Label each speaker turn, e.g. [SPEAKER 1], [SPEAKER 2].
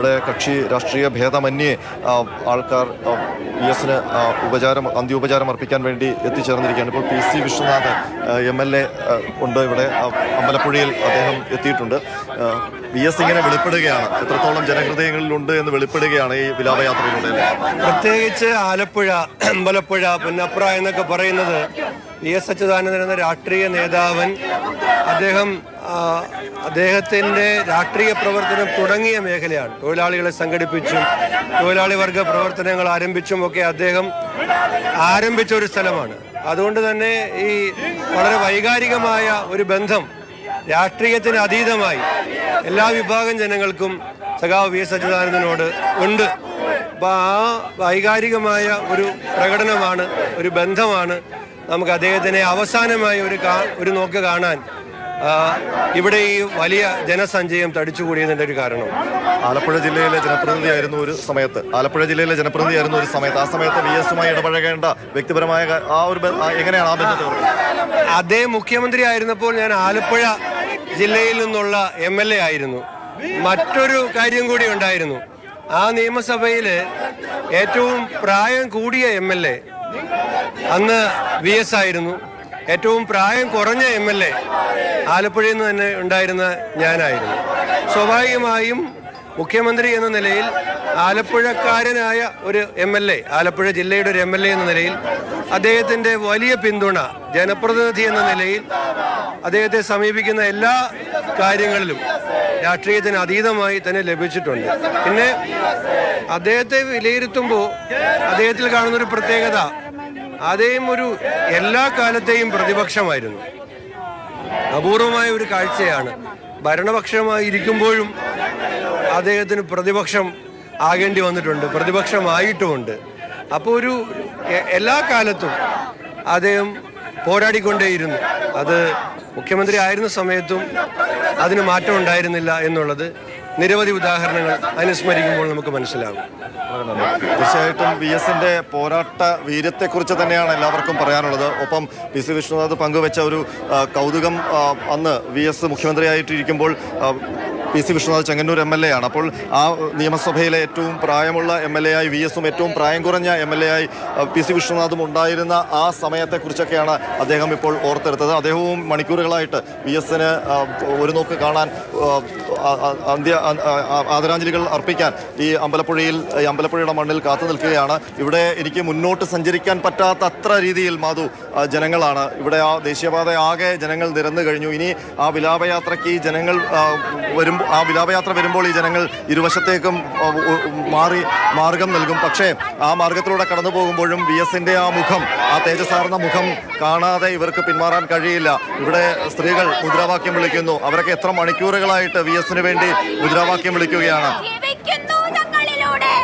[SPEAKER 1] ഇവിടെ കക്ഷി രാഷ്ട്രീയ ഭേദമന്യേ ആൾക്കാർ പി എസിന് ഉപചാരം അന്ത്യോപചാരം അർപ്പിക്കാൻ വേണ്ടി എത്തിച്ചേർന്നിരിക്കുകയാണ്. ഇപ്പോൾ P C Vishwanath M L A ഉണ്ട് ഇവിടെ അമ്പലപ്പുഴയിൽ അദ്ദേഹം എത്തിയിട്ടുണ്ട്. വി എസ് ഇങ്ങനെ വെളിപ്പെടുകയാണ്. എത്രത്തോളം ജനഹൃദയങ്ങളിലുണ്ട് എന്ന് വെളിപ്പെടുകയാണ് ഈ വിലാപയാത്രയിലൂടെ
[SPEAKER 2] പ്രത്യേകിച്ച് ആലപ്പുഴ അമ്പലപ്പുഴ പുന്നപ്ര എന്നൊക്കെ പറയുന്നത് വി എസ് അച്യുതാനന്ദൻ എന്ന രാഷ്ട്രീയ നേതാവൻ അദ്ദേഹം അദ്ദേഹത്തിന്റെ രാഷ്ട്രീയ പ്രവർത്തനം തുടങ്ങിയ മേഖലയാണ്. തൊഴിലാളികളെ സംഘടിപ്പിച്ചും തൊഴിലാളി വർഗ പ്രവർത്തനങ്ങൾ ആരംഭിച്ചും ഒക്കെ അദ്ദേഹം ആരംഭിച്ച ഒരു സ്ഥലമാണ്. അതുകൊണ്ട് തന്നെ ഈ വളരെ വൈകാരികമായ ഒരു ബന്ധം രാഷ്ട്രീയത്തിന് അതീതമായി എല്ലാ വിഭാഗം ജനങ്ങൾക്കും സഖാവ് വി എസ് അച്യുതാനന്ദനോട് ഉണ്ട്. അപ്പോൾ ആ വൈകാരികമായ ഒരു പ്രകടനമാണ് ഒരു ബന്ധമാണ് നമുക്ക് അദ്ദേഹത്തിനെ അവസാനമായി ഒരു ഒരു നോക്ക് കാണാൻ ഇവിടെ ഈ വലിയ ജനസഞ്ചയം തടിച്ചുകൂടിയതിന്റെ ഒരു കാരണം.
[SPEAKER 1] ആലപ്പുഴ ജില്ലയിലെ ജനപ്രതിനിധിയായിരുന്നു ഒരു സമയത്ത് ആലപ്പുഴ ജില്ലയിലെ ജനപ്രതിനിധിയായിരുന്നു ഒരു സമയത്ത് ആ സമയത്ത് വി എസുമായി ഇടപഴകേണ്ട വ്യക്തിപരമായ ആ ഒരു എങ്ങനെയാണ് ആ ബന്ധത്തെ
[SPEAKER 2] അതേ മുഖ്യമന്ത്രി ആയിരുന്നപ്പോൾ ഞാൻ ആലപ്പുഴ ജില്ലയിൽ നിന്നുള്ള എം എൽ എ ആയിരുന്നു. മറ്റൊരു കാര്യം കൂടി ഉണ്ടായിരുന്നു. ആ നിയമസഭയിൽ ഏറ്റവും പ്രായം കൂടിയ എം എൽ എ അന്ന് വി എസ് ആയിരുന്നു. ഏറ്റവും പ്രായം കുറഞ്ഞ എം എൽ എ ആലപ്പുഴയിൽ നിന്ന് തന്നെ ഉണ്ടായിരുന്ന ഞാനായിരുന്നു. സ്വാഭാവികമായും മുഖ്യമന്ത്രി എന്ന നിലയിൽ ആലപ്പുഴക്കാരനായ ഒരു എം എൽ എ ആലപ്പുഴ ജില്ലയുടെ ഒരു എം എൽ എ എന്ന നിലയിൽ അദ്ദേഹത്തിന്റെ വലിയ പിന്തുണ ജനപ്രതിനിധി എന്ന നിലയിൽ അദ്ദേഹത്തെ സമീപിക്കുന്ന എല്ലാ കാര്യങ്ങളിലും രാഷ്ട്രീയത്തിന് അതീതമായി തന്നെ ലഭിച്ചിട്ടുണ്ട്. പിന്നെ അദ്ദേഹത്തെ വിലയിരുത്തുമ്പോൾ അദ്ദേഹത്തിൽ കാണുന്നൊരു പ്രത്യേകത അദ്ദേഹം ഒരു എല്ലാ കാലത്തെയും പ്രതിപക്ഷമായിരുന്നു. അപൂർവമായ ഒരു കാഴ്ചയാണ്. ഭരണപക്ഷമായിരിക്കുമ്പോഴും അദ്ദേഹത്തിന് പ്രതിപക്ഷം ആകേണ്ടി വന്നിട്ടുണ്ട് പ്രതിപക്ഷമായിട്ടുമുണ്ട്. അപ്പോൾ ഒരു എല്ലാ കാലത്തും അദ്ദേഹം പോരാടിക്കൊണ്ടേയിരുന്നു. അത് മുഖ്യമന്ത്രി ആയിരുന്ന സമയത്തും അതിന് മാറ്റമുണ്ടായിരുന്നില്ല എന്നുള്ളത് നിരവധി ഉദാഹരണങ്ങൾ അനുസ്മരിക്കുമ്പോൾ നമുക്ക് മനസ്സിലാകും.
[SPEAKER 1] തീർച്ചയായിട്ടും വി എസിന്റെ പോരാട്ട വീര്യത്തെക്കുറിച്ച് തന്നെയാണ് എല്ലാവർക്കും പറയാനുള്ളത്. ഒപ്പം പി സി വിഷ്ണുനാഥ് പങ്കുവെച്ച ഒരു കൗതുകം അന്ന് V S മുഖ്യമന്ത്രിയായിട്ടിരിക്കുമ്പോൾ P C Vishwanath Chengannur M L A ആണ്. അപ്പോൾ ആ നിയമസഭയിലെ ഏറ്റവും പ്രായമുള്ള എം എൽ എ ആയി വി എസും ഏറ്റവും പ്രായം കുറഞ്ഞ എം എൽ എ ആയി പി സി വിശ്വനാഥും ഉണ്ടായിരുന്ന ആ സമയത്തെക്കുറിച്ചൊക്കെയാണ് അദ്ദേഹം ഇപ്പോൾ ഓർത്തെടുത്തത്. അദ്ദേഹവും മണിക്കൂറുകളായിട്ട് വി എസിന് ഒരു നോക്ക് കാണാൻ അന്ത്യ ആദരാഞ്ജലികൾ അർപ്പിക്കാൻ ഈ അമ്പലപ്പുഴയിൽ ഈ അമ്പലപ്പുഴയുടെ മണ്ണിൽ കാത്തു നിൽക്കുകയാണ്. ഇവിടെ എനിക്ക് മുന്നോട്ട് സഞ്ചരിക്കാൻ പറ്റാത്ത അത്ര രീതിയിൽ മാധു ജനങ്ങളാണ്. ഇവിടെ ആ ദേശീയപാത ആകെ ജനങ്ങൾ നിരന്നു കഴിഞ്ഞു. ഇനി ആ വിലാപയാത്രയ്ക്ക് ജനങ്ങൾ ആ, വരും ആ വിലാപയാത്ര വരുമ്പോൾ ഈ ജനങ്ങൾ ഇരുവശത്തേക്കും മാറി മാർഗം നൽകും. പക്ഷേ ആ മാർഗത്തിലൂടെ കടന്നു പോകുമ്പോഴും വി എസിന്റെ ആ മുഖം ആ തേജസാർന്ന മുഖം കാണാതെ ഇവർക്ക് പിന്മാറാൻ കഴിയില്ല. ഇവിടെ സ്ത്രീകൾ മുദ്രാവാക്യം വിളിക്കുന്നു. അവരൊക്കെ എത്ര മണിക്കൂറുകളായിട്ട് വി എസിന് വേണ്ടി മുദ്രാവാക്യം വിളിക്കുകയാണ്.
[SPEAKER 3] ജീവിക്കുന്നു ഞങ്ങളിലൂടെ.